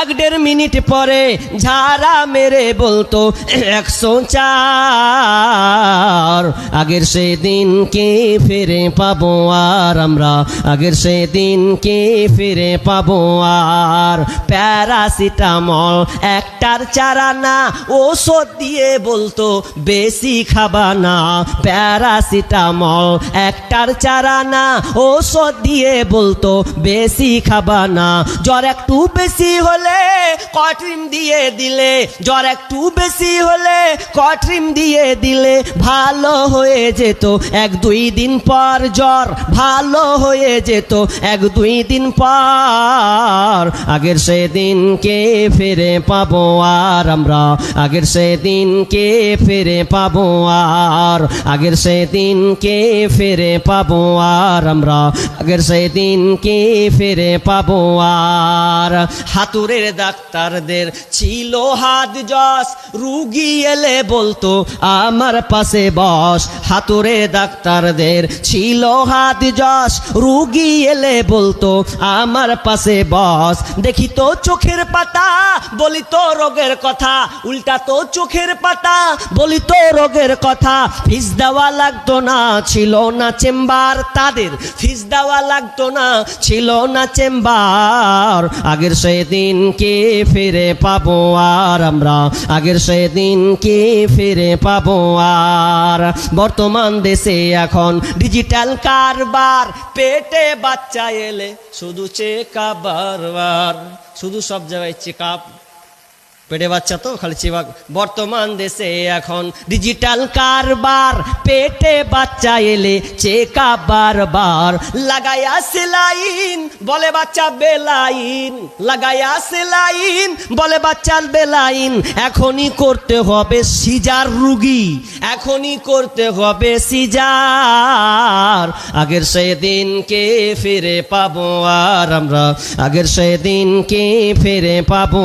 এক দেড় মিনিট পরে ঝাড়া মেরে বলতো, একশো চার। আগের সেদিন কে ফিরে পাবো আর আমরা, আগের সেদিন কে ফিরে পাবো আর। প্যারাসিটামল একটার চারা না, ওষুধ দিয়ে বলতো, বেশি খাবা না। প্যারাসিটামল একটার চারা না, ওষুধ দিয়ে বলতো, বেশি খাবা না। জ্বর একটু বেশি হলে কট্রিম দিয়ে দিলে, জ্বর একটু বেশি হলে কট্রিম দিয়ে দিলে ভালো হয়ে যেত। এক দুই দিন পর জ্বর ভালো হয়ে যেত। এক দুই দিন পর আগের সেদিন কে ফিরে পাবো আর আমরা। আগের সেদিন কে ফিরে পাবো আর, আগের সেদিন কে ফিরে পাবো আর আমরা। আগের সেদিন কে ফিরে পাবো আর। হাতুরের ডাক্তারদের ছিল হাত যশ। রুগী এলে বলতো, আমার পাশে বস। হাতুরে ডাক্তারদের ছিল হাত যশ। রুগী এলে বলতো, আমার পাশে বস। দেখি তো চোখের পাতা, বলি তো রোগের কথা। উল্টা তো চোখের পাতা, বলি তো রোগের কথা। ফিস দেওয়া লাগতো না, ছিল না চেম্বার তাদের। ফিস দেওয়া লাগতো না, ছিল না চেম্বার। আগের সেদিন কে ফিরে পাবো আর আমরা। আগের সেদিনকে ফিরে পাবো আর। বর্তমান দেশে এখন ডিজিটাল কারবার, পেটে বাচ্চা এলে শুধু চেকা বারবার শুধু সব জায়গায় চেক আপ পেটে বাচ্চা তো, খালি চিবাক বর্তমান দেশে এখন ডিজিটাল কারবার, পেটে বাচ্চা এলে চেকা বারবার। লাগায়া সেলাইন বলে বাচ্চা বেলাইন। লাগায়া সেলাইন বলে বাচ্চার বেলাইন। এখনই করতে হবে সিজার রুগী, এখনই করতে হবে সিজার। আগের সেদিন কে ফিরে পাবো আর আমরা, আগের সেদিন কে ফিরে পাবো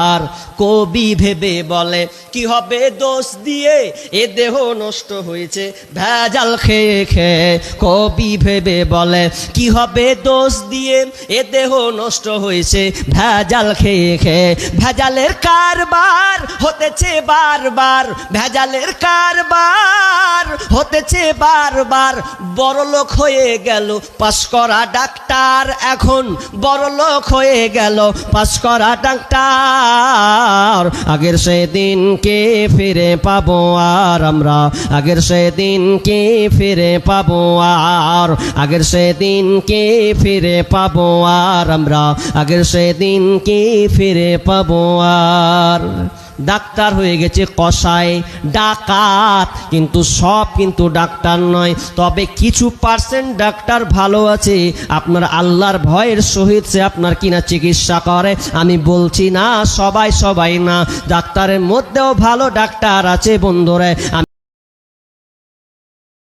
আর। কবি ভেবে বলে, কি হবে দোষ দিয়ে? এ দেহ নষ্ট হয়েছে, ভেজাল খেয়ে খেয়ে। কবি ভেবে বলে, কি হবে দোষ দিয়ে? এ দেহ নষ্ট হয়েছে, ভেজাল খেয়ে খেয়ে। ভেজালের কারবার হতেছে বারবার, ভেজালের কারবার হতেছে বারবার। বড়লোক হয়ে গেল পাস করা ডাক্তার এখন। বড়লোক হয়ে গেল পাস করা ডাক্তার। আগের সেদিন কে ফিরে পাবো আর আমরা। আগের সেদিন কে ফিরে পাবো আর আগের সেদিন কে ফিরে পাবো আর আমরা। আগের সেদিন কে ফিরে পাবো আর ডাক্তার হয়ে গেছে কষায়, ডাকাত। কিন্তু সব কিন্তু ডাক্তার নয়। তবে কিছু পার্সেন্ট ডাক্তার ভালো আছে। আপনার আল্লাহর ভয়ের সহিত সে আপনার কিনা চিকিৎসা করে। আমি বলছি না, সবাই সবাই না। ডাক্তারের মধ্যেও ভালো ডাক্তার আছে বন্ধুরা।